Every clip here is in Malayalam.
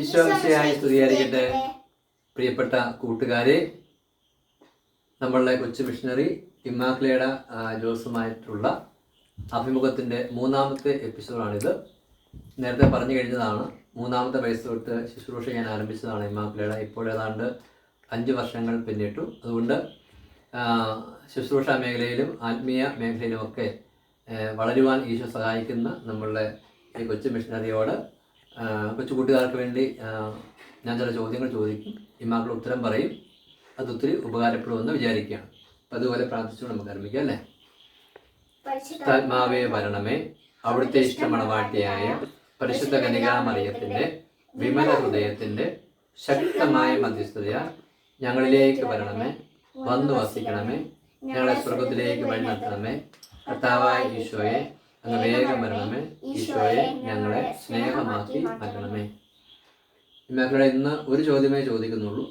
ഈശോ മിശിഹായി സ്തുതിയായിരിക്കട്ടെ. പ്രിയപ്പെട്ട കൂട്ടുകാരെ നമ്മളുടെ കൊച്ചു മിഷണറി ഇമ്മാക്ലേഡ ജോസുമായിട്ടുള്ള അഭിമുഖത്തിന്റെ മൂന്നാമത്തെ എപ്പിസോഡാണിത്. നേരത്തെ പറഞ്ഞു കഴിഞ്ഞതാണ് മൂന്നാമത്തെ വയസ്സ് തൊട്ട് ശുശ്രൂഷ ചെയ്യാൻ ആരംഭിച്ചതാണ് ഇമ്മാക്ലേഡ ഇപ്പോൾ ഏതാണ്ട് അഞ്ച് വർഷങ്ങൾ പിന്നിട്ടു. അതുകൊണ്ട് ശുശ്രൂഷ മേഖലയിലും ആത്മീയ മേഖലയിലുമൊക്കെ വളരുവാൻ ഈശോ സഹായിക്കുന്ന നമ്മളുടെ ഈ കൊച്ചു മിഷണറിയോട് ആ, കൊച്ചു കൂട്ടുകാർക്ക് വേണ്ടി ഞാൻ ചില ചോദ്യങ്ങൾ ചോദിക്കും. ഇമാക്കൾ ഉത്തരം പറയും. അത് ഒത്തിരി ഉപകാരപ്പെടുമെന്ന് വിചാരിക്കുകയാണ്. അപ്പം അതുപോലെ പ്രാർത്ഥിച്ചുകൊണ്ട് നമുക്ക് ആരംഭിക്കാം അല്ലേ? ആത്മാവേ വരണമേ. അവിടുത്തെ ഇഷ്ടമണവാട്ടിയായ പരിശുദ്ധ കനികാമറിയത്തിന്റെ വിമല ഹൃദയത്തിന്റെ ശക്തമായ മധ്യസ്ഥതയാൽ ഞങ്ങളിലേക്ക് വരണമേ. വന്നു വസിക്കണമേ ഞങ്ങളെ സ്വർഗത്തിലേക്ക് വഴി നടത്തണമേ. കർത്താവായ ഈശോയെ അങ്ങ് വേഗം വരണമേ. ഈശോയെ ഞങ്ങളെ സ്നേഹമാക്കി മാറ്റണമേ. മക്കളെ ഇന്ന് ഒരു ചോദ്യമേ ചോദിക്കുന്നുള്ളൂ.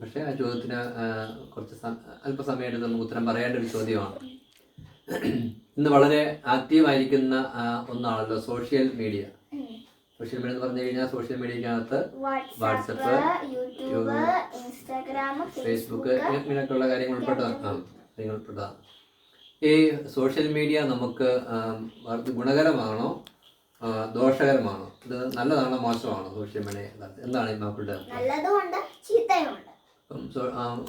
പക്ഷേ ആ ചോദ്യത്തിന് കുറച്ച് അല്പസമയം എടുത്ത് നമുക്ക് ഉത്തരം പറയേണ്ട ഒരു ചോദ്യമാണ്. ഇന്ന് വളരെ ആക്റ്റീവായിരിക്കുന്ന ഒന്നാണല്ലോ സോഷ്യൽ മീഡിയ. സോഷ്യൽ മീഡിയ എന്ന് പറഞ്ഞു കഴിഞ്ഞാൽ സോഷ്യൽ മീഡിയക്കകത്ത് വാട്സപ്പ് യൂട്യൂബ് ഇൻസ്റ്റാഗ്രാം ഫേസ്ബുക്ക് ഇങ്ങനെയൊക്കെയുള്ള കാര്യങ്ങൾ ഉൾപ്പെട്ടതാണ്. കാര്യങ്ങൾ ഉൾപ്പെട്ടതാണ്. ഈ സോഷ്യൽ മീഡിയ നമുക്ക് ഗുണകരമാണോ? ദോഷകരമാണോ? ഇത് നല്ലതാണോ മോശമാണോ സോഷ്യൽ മീഡിയ? എന്താണ് ഈ മാപ്പിളുടെ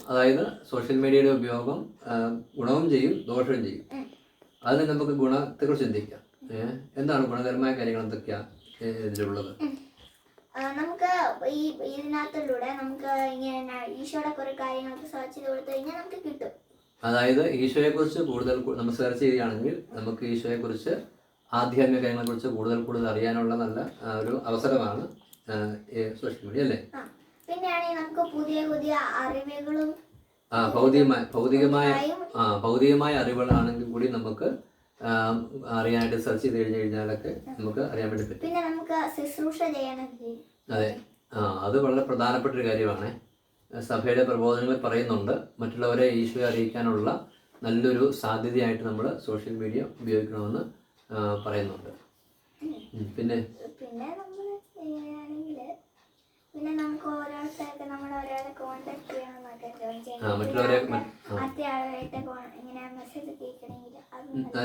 അതായത് സോഷ്യൽ മീഡിയയുടെ ഉപയോഗം ഗുണവും ചെയ്യും ദോഷവും ചെയ്യും. അതിന് നമുക്ക് ഗുണത്തെക്കുറിച്ച് ചിന്തിക്കാം. എന്താണ് ഗുണകരമായ കാര്യങ്ങൾ എന്തൊക്കെയാണ് ഇതിലുള്ളത്? നമുക്ക് ഈ ഇതിനകത്തിലൂടെ നമുക്ക് ഇങ്ങനെ ഈശോയുടെ കുറെ കാര്യങ്ങൾക്ക് സെർച്ച് ചെയ്ത് കൊടുത്തു കഴിഞ്ഞാൽ നമുക്ക് കിട്ടും. അതായത് ഈശോയെക്കുറിച്ച് കൂടുതൽ നമസ്കാരം നമ്മൾ സെർച്ച് ചെയ്യുകയാണെങ്കിൽ നമുക്ക് ഈശോയെക്കുറിച്ച് ആധ്യാത്മിക കാര്യങ്ങളെക്കുറിച്ച് കൂടുതൽ കൂടുതൽ അറിയാനുള്ള നല്ല ഒരു അവസരമാണ് സോഷ്യൽ മീഡിയ അല്ലേ? നമുക്ക് പുതിയ പുതിയ അറിവുകളും ആ ഭൗതികമായ ഭൗതികമായ ആ ഭൗതികമായ അറിവുകളാണെങ്കിൽ കൂടി നമുക്ക് അറിയാനായിട്ട് സെർച്ച് ചെയ്ത് കഴിഞ്ഞു കഴിഞ്ഞാലൊക്കെ നമുക്ക് അറിയാൻ വേണ്ടി പറ്റും. പിന്നെ നമുക്ക് ശുശ്രൂഷ അതെ. ആ അത് വളരെ പ്രധാനപ്പെട്ട ഒരു കാര്യമാണ്. സഭയുടെ പ്രബോധനങ്ങൾ പറയുന്നുണ്ട്. മറ്റുള്ളവരെ ഈശോയെ അറിയിക്കാനുള്ള നല്ലൊരു സാധ്യതയായിട്ട് നമ്മൾ സോഷ്യൽ മീഡിയ ഉപയോഗിക്കണമെന്ന് പറയുന്നുണ്ട്. പിന്നെ? പിന്നെ നമ്മൾ പിന്നെ നമുക്ക് ഓരോരുത്തർക്ക് നമ്മൾ ഒരാളെ കോണ്ടാക്ട് മറ്റുള്ളവരെ അതെ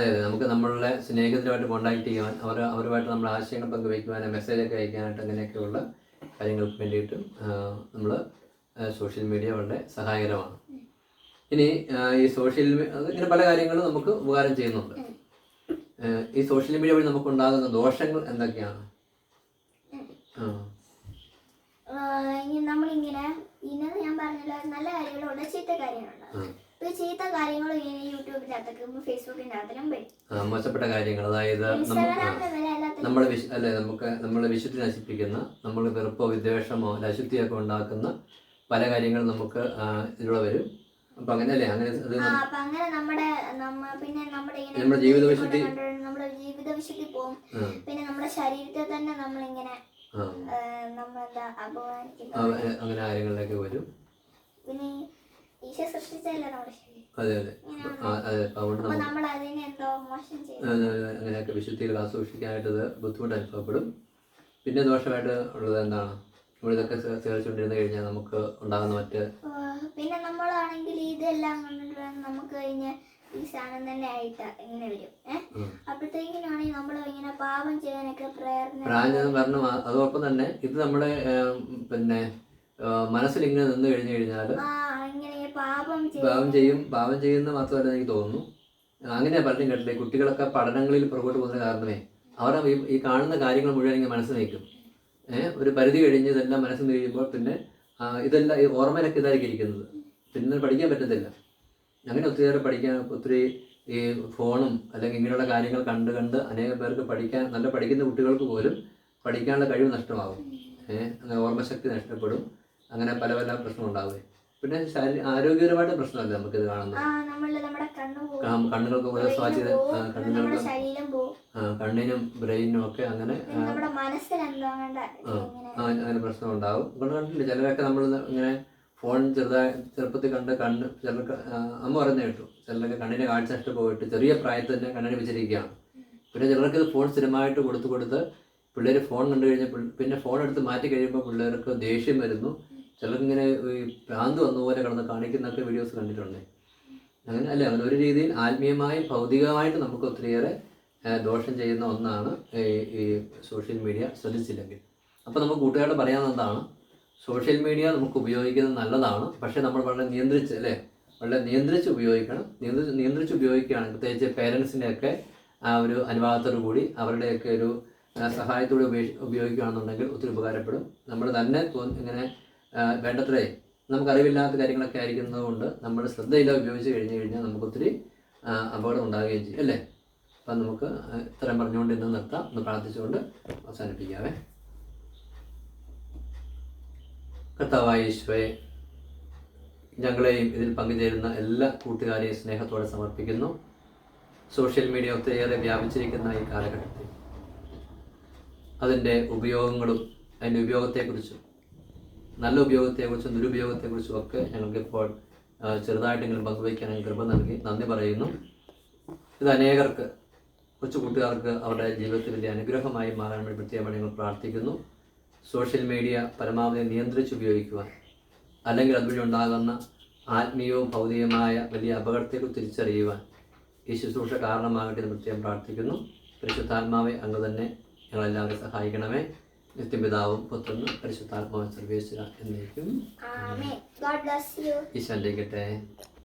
അതെ നമുക്ക് നമ്മളുടെ സ്നേഹിതരുമായിട്ട് കോണ്ടാക്ട് ചെയ്യാൻ അവർ അവരുമായിട്ട് നമ്മൾ ആശയങ്ങൾ പങ്കുവയ്ക്കുവാനും മെസ്സേജൊക്കെ അയക്കാനായിട്ട് അങ്ങനെയൊക്കെയുള്ള കാര്യങ്ങൾക്ക് വേണ്ടിയിട്ട് നമ്മൾ സോഷ്യൽ മീഡിയ വളരെ സഹായകരമാണ്. ഇനി ഈ സോഷ്യൽ ഇങ്ങനെ പല കാര്യങ്ങളും നമുക്ക് ഉപകാരം ചെയ്യുന്നുണ്ട്. ഈ സോഷ്യൽ മീഡിയ വഴി നമുക്ക് ഉണ്ടാകുന്ന ദോഷങ്ങൾ എന്തൊക്കെയാണ്? നമ്മളിങ്ങനെ ഇന്നത് ഞാൻ പറഞ്ഞല്ലോ നല്ല കാര്യങ്ങളുണ്ട് ചീത്ത കാര്യങ്ങളുണ്ട്. ഈ ചീത്ത കാര്യങ്ങൾ ഇങ്ങനെ യൂട്യൂബിനകത്തേക്കും ഫേസ്ബുക്കിനകത്തിലും വരും. മോശപ്പെട്ട കാര്യങ്ങൾ അതായത് നമ്മളെ അല്ലെ നമുക്ക് നമ്മളെ വിശുദ്ധി നശിപ്പിക്കുന്ന നമ്മൾ വെറുപ്പോ വിദ്വേഷമോ അല്ല അശുദ്ധിയൊക്കെ ഉണ്ടാക്കുന്ന പല കാര്യങ്ങളും നമുക്ക് ഇതിലൂടെ വരും. അപ്പൊ അങ്ങനെയല്ലേ? അങ്ങനെ അത് അങ്ങനെ നമ്മുടെ നമ്മ പിന്നെ നമ്മുടെ ഇങ്ങനെ നമ്മുടെ ജീവിത വിശുദ്ധി- കണ്ട് നമ്മുടെ ജീവിത വിശുദ്ധി പോകും പിന്നെ നമ്മുടെ ശരീരത്തെ തന്നെ നമ്മളിങ്ങനെ ആ, ആഹ് നമ്മളെന്താ ആ, അപമാനിക്കുന്നു അങ്ങനെ കാര്യങ്ങളിലേക്ക് വരും. പിന്നെ ഈ ഈശോ സൃഷ്ടിച്ചല്ല നമ്മുടെ ശരീരം? അതെ അതെ. ആ, അതെ അപ്പൊ അതുകൊണ്ട് അപ്പൊ നമുക്ക് നമ്മൾ അതിനെ എന്തോ മോശം ചെയ്തു ആ, അങ്ങനെയൊക്കെ വിശുദ്ധികൾ ആസൂക്ഷിക്കാനായിട്ട് ബുദ്ധിമുട്ട് അനുഭവപ്പെടും. പിന്നെ ദോഷമായിട്ട് ഉള്ളത് എന്താണ്? നമ്മളിതൊക്കെ ചേർച്ചുകൊണ്ടിരുന്ന് കഴിഞ്ഞാൽ നമുക്ക് ഉണ്ടാകുന്ന മറ്റ് പിന്നെ നമ്മളാണെങ്കിൽ ഇതെല്ലാം കണ്ടിട്ട് നമുക്ക് കഴിഞ്ഞ് ഈ സാധനം തന്നെ ആയിട്ട് ഇങ്ങനെ വരും. അപ്പോഴത്തേക്കിനാണെങ്കിൽ നമ്മൾ ഇങ്ങനെ പാപം ചെയ്യാനൊക്കെ പ്രായം പറഞ്ഞു അതോടൊപ്പം തന്നെ ഇത് നമ്മുടെ പിന്നെ മനസ്സിൽ ഇങ്ങനെ നിന്ന് കഴിഞ്ഞു കഴിഞ്ഞാൽ പാപം ചെയ്യും. പാപം ചെയ്യുന്ന മാത്രമല്ല എനിക്ക് തോന്നുന്നു. അങ്ങനെ പലരും കേട്ടില്ലേ കുട്ടികളൊക്കെ പഠനങ്ങളിൽ പുറകോട്ട് പോകുന്ന കാരണമേ അവർ ഈ- കാണുന്ന കാര്യങ്ങൾ മുഴുവൻ ഇങ്ങനെ മനസ്സിൽ ഒരു പരിധി കഴിഞ്ഞ് ഇതെല്ലാം മനസ്സിൽ നിന്ന് കഴിയുമ്പോൾ പിന്നെ ഇതെല്ലാം ഈ ഓർമ്മയിലൊക്കെ ഇതായിരിക്കും ഇരിക്കുന്നത്. പിന്നെ പഠിക്കാൻ പറ്റത്തില്ല. അങ്ങനെ ഒത്തിരിയേറെ പഠിക്കാൻ ഒത്തിരി ഈ ഫോണും അല്ലെങ്കിൽ ഇങ്ങനെയുള്ള കാര്യങ്ങൾ കണ്ട് കണ്ട് അനേകം പേർക്ക് പഠിക്കാൻ നല്ല പഠിക്കുന്ന കുട്ടികൾക്ക് പോലും പഠിക്കാനുള്ള കഴിവ് നഷ്ടമാകും. ഏഹ് അങ്ങനെ ഓർമ്മശക്തി നഷ്ടപ്പെടും. അങ്ങനെ പല പല പ്രശ്നം ഉണ്ടാവുകയും പിന്നെ ആരോഗ്യപരമായിട്ട് ആരോഗ്യപരമായിട്ട് നമുക്ക് ഇത് കാണുന്നത്. കണ്ണുകൾക്ക് കുറെ സ്വാധീന കണ്ണുകൾക്ക് കണ്ണിനും ബ്രെയിനും ഒക്കെ അങ്ങനെ അങ്ങനെ പ്രശ്നം ഉണ്ടാവും കൊണ്ട് കണ്ടിട്ടില്ല ചിലരൊക്കെ നമ്മൾ ഇങ്ങനെ ഫോൺ ചെറുതായി ചെറുപ്പത്തിൽ കണ്ട് കണ്ണ് ചിലർക്ക് അമ്മ പറയുന്നത് കേട്ടു. ചിലരൊക്കെ കണ്ണിന് കാഴ്ച നഷ്ടം പോയിട്ട് ചെറിയ പ്രായത്തിൽ തന്നെ കണ്ണിന് വെച്ചിരിക്കുകയാണ്. പിന്നെ ചിലർക്ക് ഇത് ഫോൺ സ്ഥിരമായിട്ട് കൊടുത്തു കൊടുത്ത് പിള്ളേർ ഫോൺ കണ്ടു കഴിഞ്ഞാൽ പിന്നെ ഫോൺ എടുത്ത് മാറ്റി കഴിയുമ്പോൾ പിള്ളേർക്ക് ദേഷ്യം വരുന്നു. ചിലർക്കിങ്ങനെ ഈ ഭ്രാന്ത് വന്ന പോലെ കിടന്ന് കാണിക്കുന്നൊക്കെ വീഡിയോസ് കണ്ടിട്ടുണ്ട്. അങ്ങനെ അല്ലേ? അങ്ങനെ ഒരു രീതിയിൽ ആത്മീയമായും ഭൗതികമായിട്ട് നമുക്ക് ഒത്തിരിയേറെ ദോഷം ചെയ്യുന്ന ഒന്നാണ് ഈ സോഷ്യൽ മീഡിയ ശ്രദ്ധിച്ചില്ലെങ്കിൽ. അപ്പോൾ നമുക്ക് കൂട്ടുകാരോട് പറയാവുന്നതാണ് സോഷ്യൽ മീഡിയ നമുക്ക് ഉപയോഗിക്കുന്നത് നല്ലതാണ്. പക്ഷേ നമ്മൾ വളരെ നിയന്ത്രിച്ച് അല്ലേ? വളരെ നിയന്ത്രിച്ച് ഉപയോഗിക്കണം. നിയന്ത്രിച്ച് നിയന്ത്രിച്ച് ഉപയോഗിക്കുകയാണെങ്കിൽ പ്രത്യേകിച്ച് പേരൻസിന്റെയൊക്കെ ആ ഒരു അനുവാദത്തോടു കൂടി അവരുടെയൊക്കെ ഒരു സഹായത്തോടെ ഉപയോഗി ഉപയോഗിക്കുകയാണെന്നുണ്ടെങ്കിൽ ഒത്തിരി ഉപകാരപ്പെടും. നമ്മൾ തന്നെ ഇങ്ങനെ വേണ്ടത്രേ നമുക്കറിവില്ലാത്ത കാര്യങ്ങളൊക്കെ ആയിരിക്കുന്നതുകൊണ്ട് നമ്മൾ ശ്രദ്ധയില്ല ഉപയോഗിച്ച് കഴിഞ്ഞ് കഴിഞ്ഞാൽ നമുക്കൊത്തിരി അപകടം ഉണ്ടാകുകയും ചെയ്യും അല്ലേ? അപ്പം നമുക്ക് ഇത്രയും പറഞ്ഞുകൊണ്ട് ഇന്ന് നിർത്താം. ഒന്ന് പ്രാർത്ഥിച്ചുകൊണ്ട് അവസാനിപ്പിക്കാവേ. കർത്താവായ ഞങ്ങളെയും ഇതിൽ പങ്കുചേരുന്ന എല്ലാ കൂട്ടുകാരെയും സ്നേഹത്തോടെ സമർപ്പിക്കുന്നു. സോഷ്യൽ മീഡിയ ഒത്തിരിയേറെ വ്യാപിച്ചിരിക്കുന്ന ഈ കാലഘട്ടത്തിൽ. അതിന്റെ ഉപയോഗങ്ങളും അതിന്റെ ഉപയോഗത്തെക്കുറിച്ചും നല്ല ഉപയോഗത്തെക്കുറിച്ചും ദുരുപയോഗത്തെക്കുറിച്ചും ഒക്കെ ഞങ്ങൾക്ക് ഇപ്പോൾ ചെറുതായിട്ടെങ്കിലും പങ്കുവയ്ക്കാൻ കൃപ നൽകി നന്ദി പറയുന്നു. ഇത് അനേകർക്ക് കൊച്ചു കൂട്ടുകാർക്ക് അവരുടെ ജീവിതത്തിൽ വലിയ അനുഗ്രഹമായി മാറാൻ വേണ്ടി പ്രത്യേകമായി ഞങ്ങൾ പ്രാർത്ഥിക്കുന്നു. സോഷ്യൽ മീഡിയ പരമാവധി നിയന്ത്രിച്ച് ഉപയോഗിക്കുവാൻ അല്ലെങ്കിൽ അതുവഴി ഉണ്ടാകുന്ന ആത്മീയവും ഭൗതികമായ വലിയ അപകടത്തെക്കുറിച്ച് തിരിച്ചറിയുവാൻ ഈ ശുശ്രൂഷ കാരണമാകട്ടെ എന്ന് പ്രത്യേകം പ്രാർത്ഥിക്കുന്നു. പരിശുദ്ധാത്മാവെ അങ്ങ് തന്നെ ഞങ്ങളെല്ലാവരും സഹായിക്കണമേ. നിത്യപിതാവും പുത്രനും പരിശുദ്ധാത്മാവും സർവേശ്വര എന്നേക്കും. യു ഈശ്വരന്റെ